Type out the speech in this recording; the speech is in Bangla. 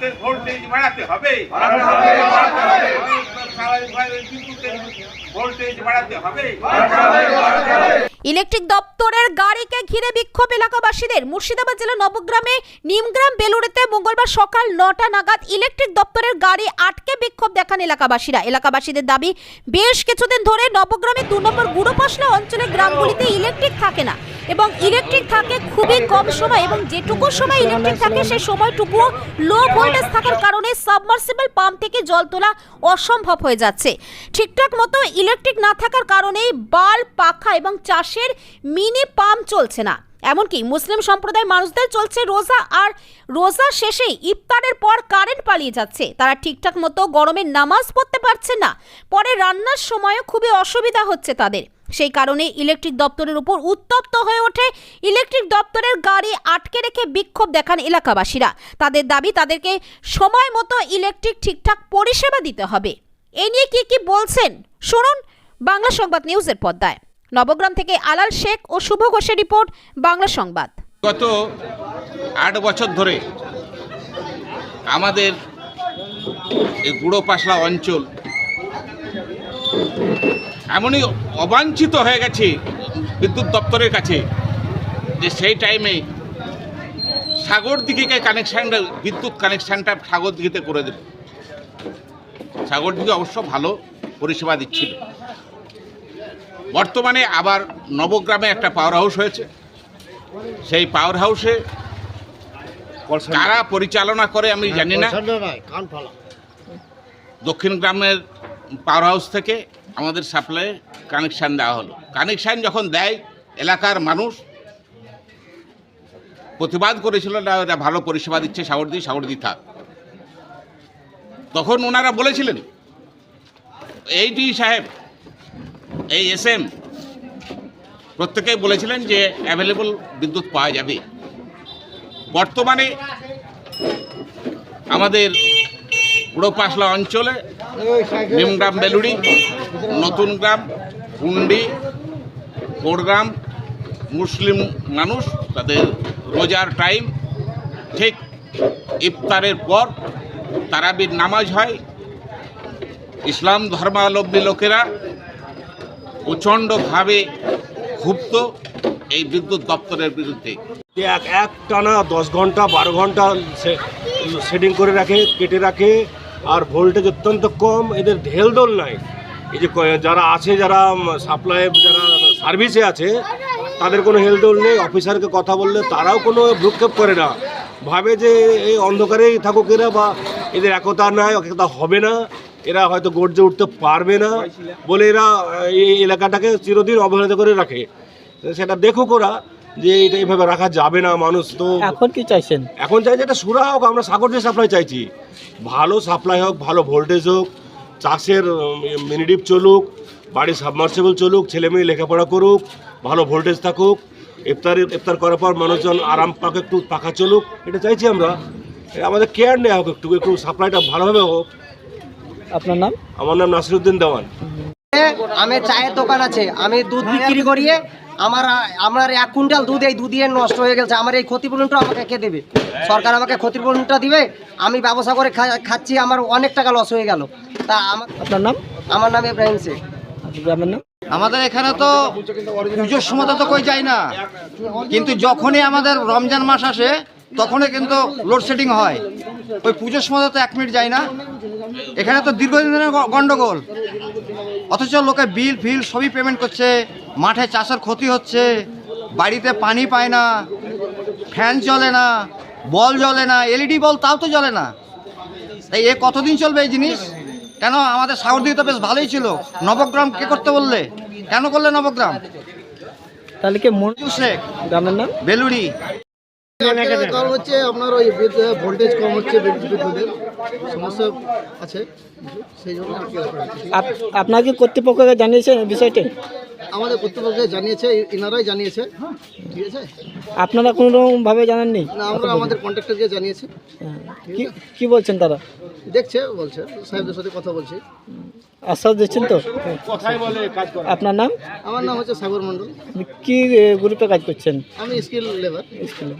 বিদ্যুতের ভোল্টেজ বাড়াতে হবে। ভোল্টেজ বাড়াতে হবে। ইলেকট্রিক দপ্তরের গাড়িকে ঘিরে বিক্ষোভ এলাকাবাসীদের। মুর্শিদাবাদ জেলার নবগ্রামে নিমগ্রাম বেলুড়েতে মঙ্গলবার সকাল নটা নাগাদ ইলেকট্রিক দপ্তরের গাড়ি আটকে বিক্ষোভ দেখান এলাকাবাসীরা। এলাকাবাসীদের দাবি বেশ কিছুদিন ধরে নবগ্রামে দু নম্বর গুড়োপাসলা অঞ্চলের গ্রামগুলিতে ইলেকট্রিক থাকে না। এবং ইলেকট্রিক থাকে খুবই কম সময় এবং যেটুকু সময় ইলেকট্রিক থাকে সেই সময়টুকুও লো ভোল্টেজ থাকার কারণে সাবমার্সিবল পাম্প থেকে জল তোলা অসম্ভব হয়ে যাচ্ছে। ঠিকঠাক মতো ইলেকট্রিক না থাকার কারণেই বাল পাখা এবং চাষের মিনি পাম্প চলছে না। এমনকি মুসলিম সম্প্রদায়ের মানুষদের চলছে রোজা আর রোজা শেষেই ইফতারের পর কারেন্ট পালিয়ে যাচ্ছে। তারা ঠিকঠাক মতো গরমের নামাজ পড়তে পারছে না। পরে রান্নার সময়ও খুবই অসুবিধা হচ্ছে তাদের। সেই কারণে ইলেকট্রিক দপ্তরের উপর উত্তপ্ত হয়ে ওঠে ইলেকট্রিক দপ্তরের গাড়ি আটকে রেখে বিক্ষোভ দেখান এলাকাবাসীরা। তাদের দাবি, তাদেরকে সময় মতো ইলেকট্রিক ঠিকঠাক পরিষেবা দিতে হবে। এ নিয়ে কি কি বলছেন? শুনুন বাংলা সংবাদ নিউজের পর্দায়। নবগ্রাম থেকে আলাল শেখ ও শুভ ঘোষের রিপোর্ট, বাংলা সংবাদ। গত আট বছর ধরে আমাদের এই গুঁড়োপাশলা অঞ্চল এমনই অবাঞ্ছিত হয়ে গেছে বিদ্যুৎ দপ্তরের কাছে যে সেই টাইমে সাগর দিঘিকে কানেকশানটা বিদ্যুৎ কানেকশানটা সাগর দিঘিতে করে দেবে সাগর দিঘি অবশ্য ভালো পরিষেবা দিচ্ছিল। বর্তমানে আবার নবগ্রামে একটা পাওয়ার হাউস হয়েছে। সেই পাওয়ার হাউসে কারা পরিচালনা করে আমি জানি না। দক্ষিণ গ্রামের পাওয়ার হাউস থেকে আমাদের সাপ্লাই কানেকশান দেওয়া হলো। কানেকশান যখন দেয়, এলাকার মানুষ প্রতিবাদ করেছিল, না, এটা ভালো পরিষেবা দিচ্ছে সাগরদি সাগরদি থাক। তখন ওনারা বলেছিলেন এইটি সাহেব, এই এস এম, প্রত্যেকেই বলেছিলেন যে অ্যাভেলেবল বিদ্যুৎ পাওয়া যাবে। বর্তমানে আমাদের পুরোপাশলা অঞ্চলে নিমগ্রাম বেলুড়ি, নতুন গ্রাম কুন্ডি কোড়গ্রাম মুসলিম মানুষ, তাদের রোজার টাইম ঠিক ইফতারের পর তারাবির নামাজ হয়। ইসলাম ধর্মাবলম্বী লোকেরা প্রচণ্ডভাবে ক্ষুব্ধ এই বিদ্যুৎ দপ্তরের বিরুদ্ধে। এক এক টানা দশ ঘণ্টা, বারো ঘণ্টা সেটিং করে রাখে, কেটে রাখে, আর ভোল্টেজ অত্যন্ত কম, এদের ঢেলদোল নাই। এই যে যারা আছে, যারা সাপ্লাই যারা সার্ভিসে আছে, তাদের কোনো হেলদোল নেই। অফিসারকে কথা বললে তারাও কোনো ভ্রুক্ষেপ করে না। ভাবে যে এই অন্ধকারেই থাকুক এরা বা এদের একতা নাই, একতা হবে না। এরা হয়তো গর্জে উঠতে পারবে না বলে এরা এই এলাকাটাকে চিরদিন অবহেলিত করে রাখে। সেটা দেখুক ওরা। যে এটা এইভাবে রাখা যাবে না মানুষ তো এখন কি চাইছেন? এখন চাই যে এটা সুরা হোক আমরা সাগর দিয়ে সাপ্লাই চাইছি। ভালো সাপ্লাই হোক ভালো ভোল্টেজ হোক চাষের মিনিডিপ চলুক বাড়ির সাবমার্সিবল চলুক ছেলে মেয়ে লেখাপড়া করুক ভালো ভোল্টেজ থাকুক ইফতারে ইফতার করার পর মানুষজন আরাম পাক একটু পাখা চলুক এটা চাইছি আমরা। এ আমাদের কেয়ার নেওয়া হোক একটু একটু সাপ্লাইটা ভালোভাবে হোক। আপনার নাম? আমার নাম নাসিরুদ্দিন দেওয়ান। আমি চায়ের দোকান আছে আমি দুধ বিক্রি করিয়ে আমার আমার এক কুইন্টাল দুধ এই দুধ নষ্ট হয়ে গেছে। আমার এই ক্ষতিপূরণটা আমাকে কে দেবে? সরকার আমাকে ক্ষতিপূরণটা দিবে আমি ব্যবসা করে খা- খাচ্ছি আমার অনেক টাকা লস হয়ে গেল। তা আমার আপনার নাম? আমার নাম ইব্রাহিম শেখ। আপনার নাম? আমাদের এখানে তো পুজোর সময় তো কই যায় না। কিন্তু যখনই আমাদের রমজান মাস আসে তখনই কিন্তু লোডশেডিং হয়। ওই পুজোর সময় তো এক মিনিট যায় না। এখানে তো দীর্ঘদিনের গ- গন্ডগোল। অথচ লোকে বিল ফিল সবই পেমেন্ট করছে। মাঠে চাষের ক্ষতি হচ্ছে। বাড়িতে পানি পায় না। ফ্যান চলে না। বল জ্বলে না। এলইডি বল তাও তো জ্বলে না। তাই এ কতদিন চলবে এই জিনিস? কেন আমাদের সাগর সাগরদিকে তো বেশ ভালোই ছিল। নবগ্রাম কে করতে বললে? কেন করলে নবগ্রাম? তাহলে কি মঞ্জু শেখ। গ্রামের নাম? বেলুড়ি। কারণ হচ্ছে আপনার ওই ভোল্টেজ কম হচ্ছে বিদ্যুৎ- বিদ্যুতের সমস্যা আছে। সেই জন্য আপনাকে আপ- আপনার কি কর্তৃপক্ষকে জানিয়েছেন বিষয়টি? আমাদের কর্তৃপক্ষে জানিয়েছে এনারাই জানিয়েছে। ঠিক আছে? আপনারা কোনো রকমভাবে জানাননি? না আমরা আমাদের কন্ট্রাক্টরকে জানিয়েছি। হ্যাঁ। কি কি বলছেন তারা? দেখছে বলছে। সাহেবদের সাথে কথা বলছি। আশ্বাস দিচ্ছেন তো? আপনার নাম? আমার নাম হচ্ছে সাগর মণ্ডল। কি গ্রুপে কাজ করছেন? আমি স্কিল লেবার স্কুলে